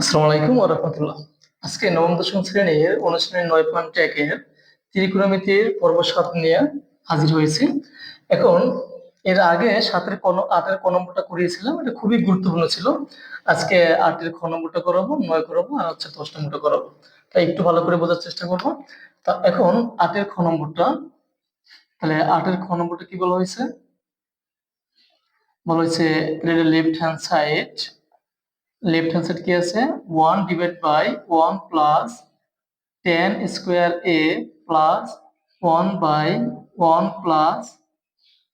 আসসালামু আলাইকুম রাহমাতুল্লাহ। আজকে নবম, দশম শ্রেণির অনুশীলনী নয় পয়েন্ট একের ত্রিকোণমিতির পর্ব সাত নিয়ে হাজির হয়েছি। এখন এর আগে সাতের কোন আটের ক নম্বরটা করিয়েছিলাম, এটা খুবই গুরুত্বপূর্ণ ছিল। আজকে আটের খ নম্বরটা করাবো, নয় করাবো, আর হচ্ছে দশ নম্বরটা করাবো। তাই একটু ভালো করে বোঝার চেষ্টা করব। তা এখন আটের খ নম্বরটা, তাহলে আটের খ নম্বরটা কি বলা হয়েছে? বলা হয়েছে left hand side left hand side কি আছে? One divide by one plus tan square A plus one by one plus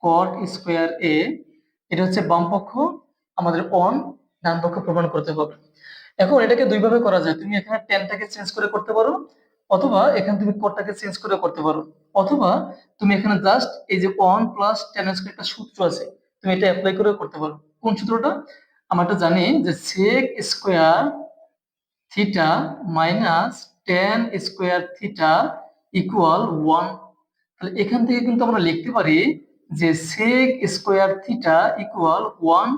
cot square A এটা হচ্ছে বাম পক্ষ, আমাদের অন ডান পক্ষ প্রমাণ করতে হবে। এখন এটাকে দুইভাবে করা যায়। তুমি এখানে টেনটাকে চেঞ্জ করে করতে পারো, অথবা এখানে তুমি কোডটাকে চেঞ্জ করে করতে পারো। অথবা তুমি এখানে জাস্ট এই যে ওয়ান প্লাস টেন স্কোয়ার একটা সূত্র আছে, তুমি এটা অ্যাপ্লাই করে করতে পারো। কোন সূত্রটা? আমরা তো জানি যে sec square theta minus tan square theta equal one তাহলে এখান থেকে কিন্তু আমরা লিখতে পারি যে sec square theta equal one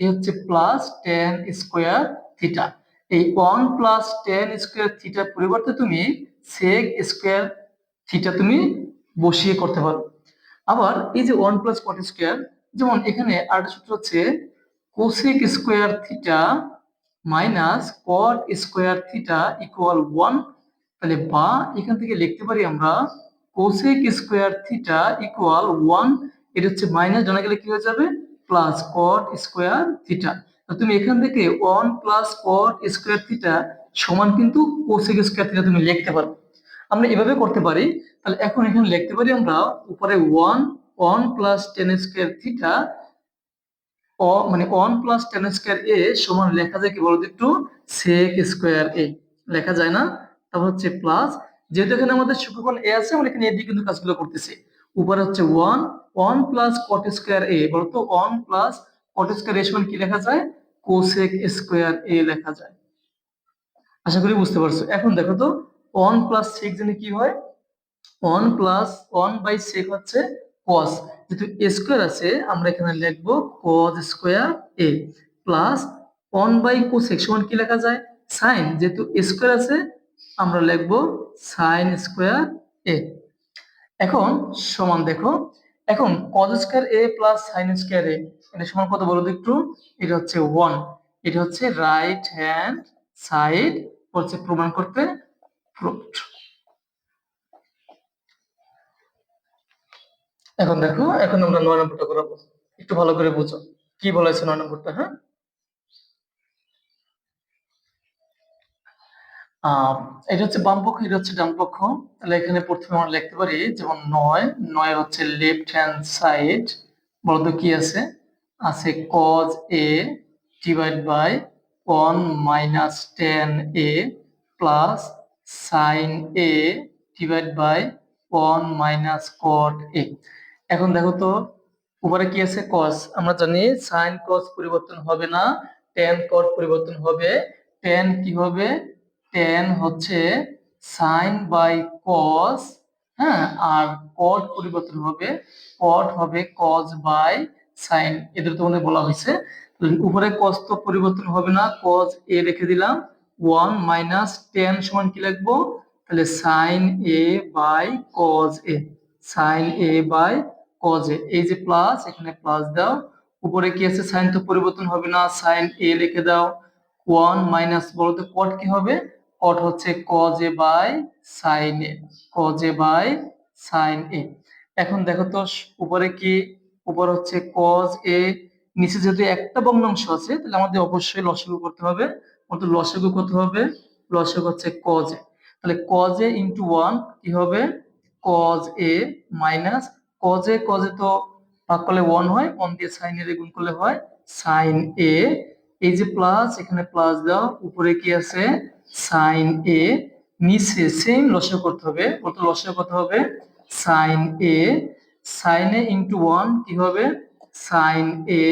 এ হচ্ছে প্লাস টেন স্কোয়ার থিটা এই ওয়ান প্লাস টেন স্কোয়ার থিটার পরিবর্তে তুমি সেক স্কোয়ার থিটা তুমি বসিয়ে করতে পারো। আবার এই যে ওয়ান প্লাস কট স্কোয়ার যেমন এখানে আরেকটা সূত্র হচ্ছে cosec square theta minus cot square theta equal one তাহলে বা এখান থেকে লিখতে পারি আমরা cosec square theta equal one এটা হচ্ছে মাইনাস জানা গেলে কি হয়ে যাবে? প্লাস কট স্কোয়ার থিটা তুমি এখান থেকে one plus cot square theta সমান কিন্তু কোসেক স্কোয়ার থিটা তুমি লিখতে পারো। আমরা এভাবে করতে পারি, তাহলে এখন এখানে লিখতে পারি আমরা উপরে one one plus tan square theta ও মানে one plus tan square A সমান লেখা যায় কি বলতো একটু? সেক স্কোয়ার এ লেখা যায় না? তারপর হচ্ছে প্লাস যেহেতু এখানে আমাদের সূক্ষ্মকোণ এ আছে, আমরা এখানে এদিকে কিন্তু কাজগুলো করতেছি। উপরে হচ্ছে one one plus cot square A বলতো one plus cot square A সমান কি লেখা যায়? কোসেক স্কোয়ার এ লেখা যায়। আশা করি বুঝতে পারছ। এখন দেখো তো ওয়ান প্লাস সেক জানি কি হয়? One plus one by sec হচ্ছে কস যেহেতু স্কোয়ার আছে, আমরা এখানে লিখব cos square A plus one by cosec সমান কি লেখা যায়? সাইন যেহেতু স্কোয়ার আছে, আমরা লিখব সাইন স্কোয়ার এ এখন সমান দেখো, এখন cos square A plus sine square A এটা সমান কত বলো একটু? এটা হচ্ছে ওয়ান এটা হচ্ছে রাইট হ্যান্ড সাইড হচ্ছে প্রমাণ করতে প্রুফড এখন দেখো, এখন আমরা নয় নম্বরটা করাবো। একটু ভালো করে বুঝো। কি বলেছে নয় নম্বরটা হ্যাঁ? এটা হচ্ছে বাম পক্ষ, এটা হচ্ছে ডান পক্ষ। তাহলে এখানে প্রথমে আমরা লিখতে পারি যেমন নয় নয় হচ্ছে লেফট হ্যান্ড সাইড বলতো কি আছে? আছে cos A divide by one minus tan A plus sine A divide by one minus cot A এখন দেখো তো, উপরে কি আছে? কস আমরা জানি সাইন কস পরিবর্তন হবে না টেন কট পরিবর্তন হবে। টেন কি হবে? টেন হচ্ছে সাইন বাই কস হ্যাঁ? আর কট পরিবর্তন হবে কট হবে কজ বাই সাইন এদের তোমাদের বলা হয়েছে। উপরে কস তো পরিবর্তন হবে না কজ এ রেখে দিলাম। ওয়ান মাইনাস টেন সমান কি লিখব? তাহলে sine A by cos A sine A by cos এই যে প্লাস এখানে প্লাস দাও। উপরে কি আছে? সাইন তো পরিবর্তন হবে না। সাইন এ লিখে দাও। ওয়ান মাইনাস বলতে কট কি হবে? কট হচ্ছে cos by sine A cos by sine A এখন দেখো তো, উপরে কি? উপর হচ্ছে কজ এ নিচে যেহেতু একটা ভগ্নাংশ আছে, তাহলে আমাদের অবশ্যই লসাগু করতে হবে। অর্থাৎ লসাগু করতে হবে। লসাগু হচ্ছে কজ এ তাহলে কজ এ ইন্টু ওয়ান কি হবে? কজ এ মাইনাস কজ কজে তো ভাগ করলে ওয়ান হয় ওয়ান দিয়ে সাইন এর গুণ করলে হয় সাইন এ এই যে প্লাস এখানে প্লাস দাও, উপরে কি আছে? সাইন এ নিচে সেম লসাগু করতে হবে। কত লসাগু করতে হবে sine A sine A into one কি হবে? Sine A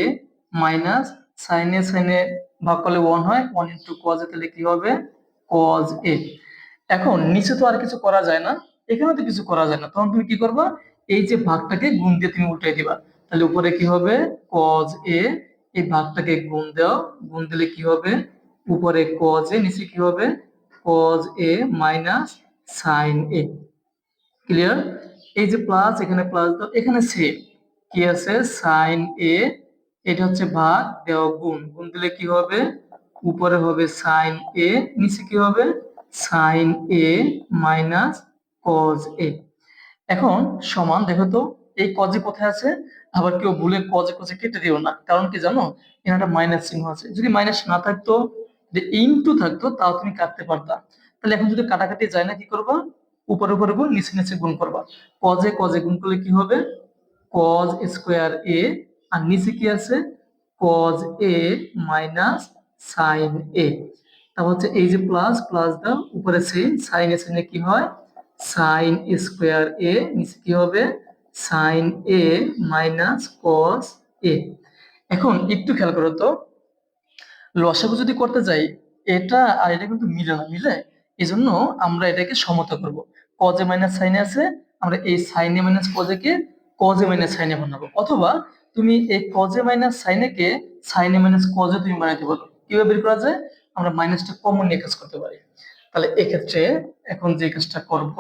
minus sine A sine A ভাগ করলে ওয়ান হয় ওয়ান ইন্টু কজ এ তাহলে কি হবে? কজ এ এখন নিচে তো আর কিছু করা যায় না এখানে তো কিছু করা যায় না, তখন তুমি কি করবা? এই যে ভাগটাকে গুণ দিয়ে তুমি উল্টাই দিবা। তাহলে উপরে কি হবে? কজ এ এই ভাগটাকে গুণ দাও। গুণ দিলে কি হবে? উপরে কজ এ নিচে কি হবে? Cos A minus sine A clear এই যে প্লাস এখানে প্লাস দাও। এখানে সেম কি আছে? সাইন এ এটা হচ্ছে ভাগ, দেওয়া গুণ। গুণ দিলে কি হবে? উপরে হবে সাইন এ নিচে কি হবে? Sine a minus cos a এখন সমান দেখো তো, এই কজে কোথায় আছে? আবার কেউ ভুলে কজে কজে কেটে দিও না, কারণ কি জানো? এখানে একটা মাইনাস চিহ্ন আছে। যদি মাইনাস না থাকতো, যে ইনটু থাকতো, তাও তুমি কাটতে পারতা। তাহলে এখন যদি কাটাকাটি যায় না, কি করবা? উপরে উপরে গুণ, নিচে নিচে গুণ করবা। কজে কজে গুণ করলে কি হবে? কজ স্কোয়ার এ আর নিচে কি আছে? Cos a minus sine a তারপর হচ্ছে এই যে প্লাস প্লাস দাও উপরে সেম সাইন এ সাইনে কি হয়? সাইন স্কোয়ার এ নিচে কি হবে? সাইন এ মাইনাস কস এ এখন একটু খেয়াল করো তো, লসাগু যদি করতে যাই, এটা আর এটা কিন্তু মিলে না, মিলে? এই জন্য আমরা এটাকে সমতা করব। কজে মাইনাস সাইনে আছে, আমরা এই সাইনে মাইনাস কজেকে কজে মাইনাস সাইনে বানাবো। অথবা তুমি এই কজে মাইনাস সাইনেকে সাইনে মাইনাস কজে তুমি বানাইতে পারো। কীভাবে বের করা যায়? আমরা মাইনাসটা কমন নিয়ে কাজ করতে পারি। তাহলে এক্ষেত্রে এখন যে কাজটা করব,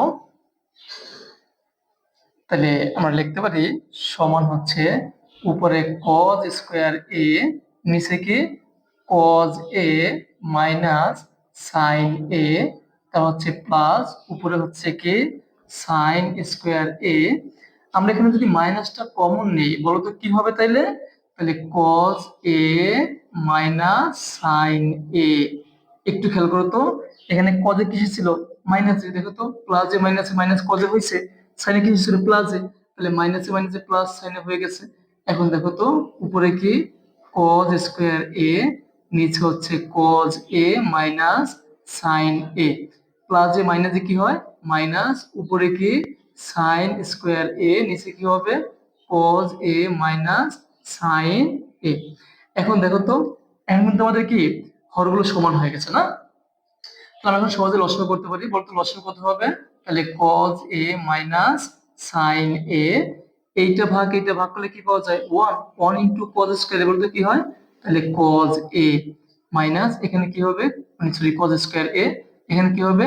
তাহলে আমরা লিখতে পারি সমান হচ্ছে উপরে কজ স্কোয়ার এ নিচে কি? Cos a minus sine a তা হচ্ছে প্লাস উপরে হচ্ছে কি? সাইন স্কোয়ার এ আমরা এখানে যদি মাইনাসটা কমন নেই বলো তো কি হবে তাইলে? তাহলে cos a minus sine a একটু খেয়াল করো তো এখানে কজে কিসে ছিল মাইনাসে দেখো তো প্লাসে মাইনাসে মাইনাস কজে হয়েছে সাইনে কিসে ছিল প্লাসে তাহলে মাইনাসে মাইনাসে প্লাস সাইনে হয়ে গেছে। এখন দেখো তো, উপরে কি? কজ স্কোয়ার এ নিচে হচ্ছে cos a minus sine a প্লাসে মাইনাসে কি হয়? মাইনাস উপরে কি? সাইন স্কোয়ার এ নিচে কি হবে? Cos a minus sine a এখন দেখো তো, এখন কিন্তু আমাদের কি? হরগুলো সমান হয়ে গেছে না? তাহলে আমরা সহজে লসাগু করতে পারি। বলতো লসাগু কত হবে? তাহলে cos a minus sin a, এইটা ভাগ এইটা ভাগ করলে কি পাওয়া যায়? 1 1 ইনটু cos স্কয়ার বলতে কি হয়? তাহলে cos a মাইনাস এখানে কি হবে? মানে সরি cos স্কয়ার a, এখানে কি হবে?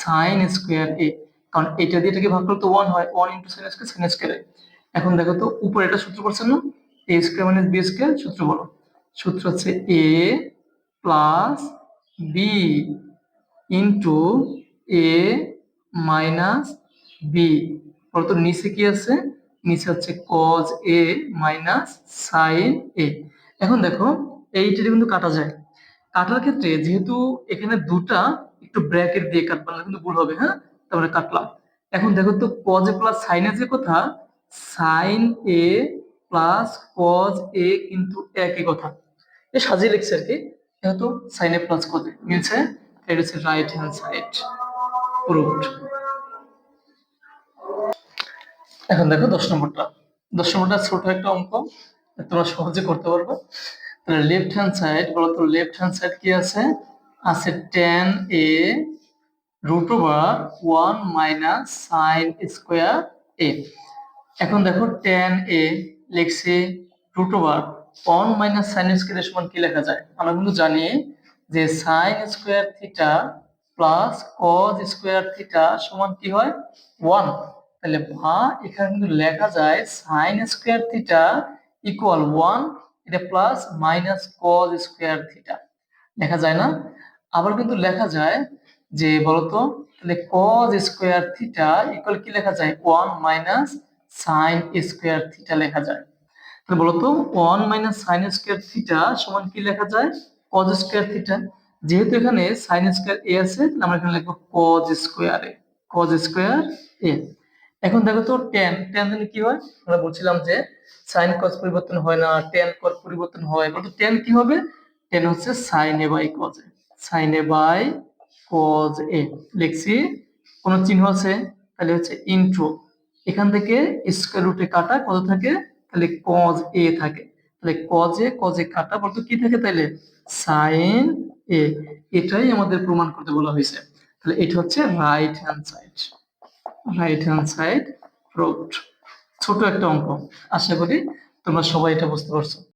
sin স্কয়ার a কারণ এটা দিয়ে এটাকে ভাগ করলে তো 1 হয় 1 into sin square sin square এখন দেখো তো, উপরে এটা সূত্র করছেন না? A square minus b square সূত্র বলো। সূত্র হচ্ছে a plus b into a minus b বলতো নিচে কি আছে? নিচে হচ্ছে cos a minus sine a এখন দেখো এইটা কিন্তু কাটা যায়। কাটার ক্ষেত্রে যেহেতু এখানে দুটা একটু ব্র্যাকেট দিয়ে কাটবা না কিন্তু ভুল হবে হ্যাঁ? তারপরে কাটলাম। এখন দেখো তো কজ এ প্লাস সাইনের যে কথা sine a plus cos a কিন্তু একই কথা। এ সাজিয়ে লিখছে আর কি, যেহেতু সাইন এ প্লাস কজ মিলছে? এটা হচ্ছে রাইট হ্যান্ড সাইড প্রুভড এখন দেখো দশ নম্বরটা। দশ নম্বরটা ছোট একটা অঙ্ক। তোমরা সহজে করতে পারবে। তাহলে লেফট হ্যান্ড সাইড বলো তো লেফট হ্যান্ড সাইড কি আছে? আছে tan a root over one minus sine square a এখন দেখো টেন এ লিখছি root over one minus sine square সমান কি লেখা যায়? আমরা কিন্তু জানি যে sine square theta plus cos square theta সমান কি হয়? ওয়ান তাহলে ভা এখানে কিন্তু লেখা যায় sine square theta equal one এটা plus minus cos square theta লেখা যায় না? আবার কিন্তু লেখা যায় যে বলতো, তাহলে কজ স্কোয়ার থিটা ইকুয়াল কি লেখা যায়? One minus sine square theta লেখা যায়। তাহলে বলতো one minus sine square theta সমান কি লেখা যায়? কজ স্কোয়ার থিটা যেহেতু এখানে সাইন স্কোয়ার এ আছে আমরা এখানে লিখব cos square a cos square a এখন দেখো তো টেন টেন দিলে কি হয়? আমরা বলছিলাম যে সাইন কজ পরিবর্তন হয় না টেন কজ পরিবর্তন হয় বলতো টেন কি হবে? টেন হচ্ছে sine a by cos sine a by cos a লিখছি, কোন চিহ্ন আছে? তাহলে হচ্ছে ইন্ট্রো এখান থেকে স্কোয়ার রুটে কাটা কত থাকে? তাহলে কজ এ থাকে। তাহলে কজে কজে কাটা বলতো কি থাকে তাহলে সাইন এ। এটাই আমাদের প্রমাণ করতে বলা হয়েছে। তাহলে এটা হচ্ছে right hand side right hand side road ছোট একটা অঙ্ক। আশা করি তোমরা সবাই এটা বুঝতে পারছ।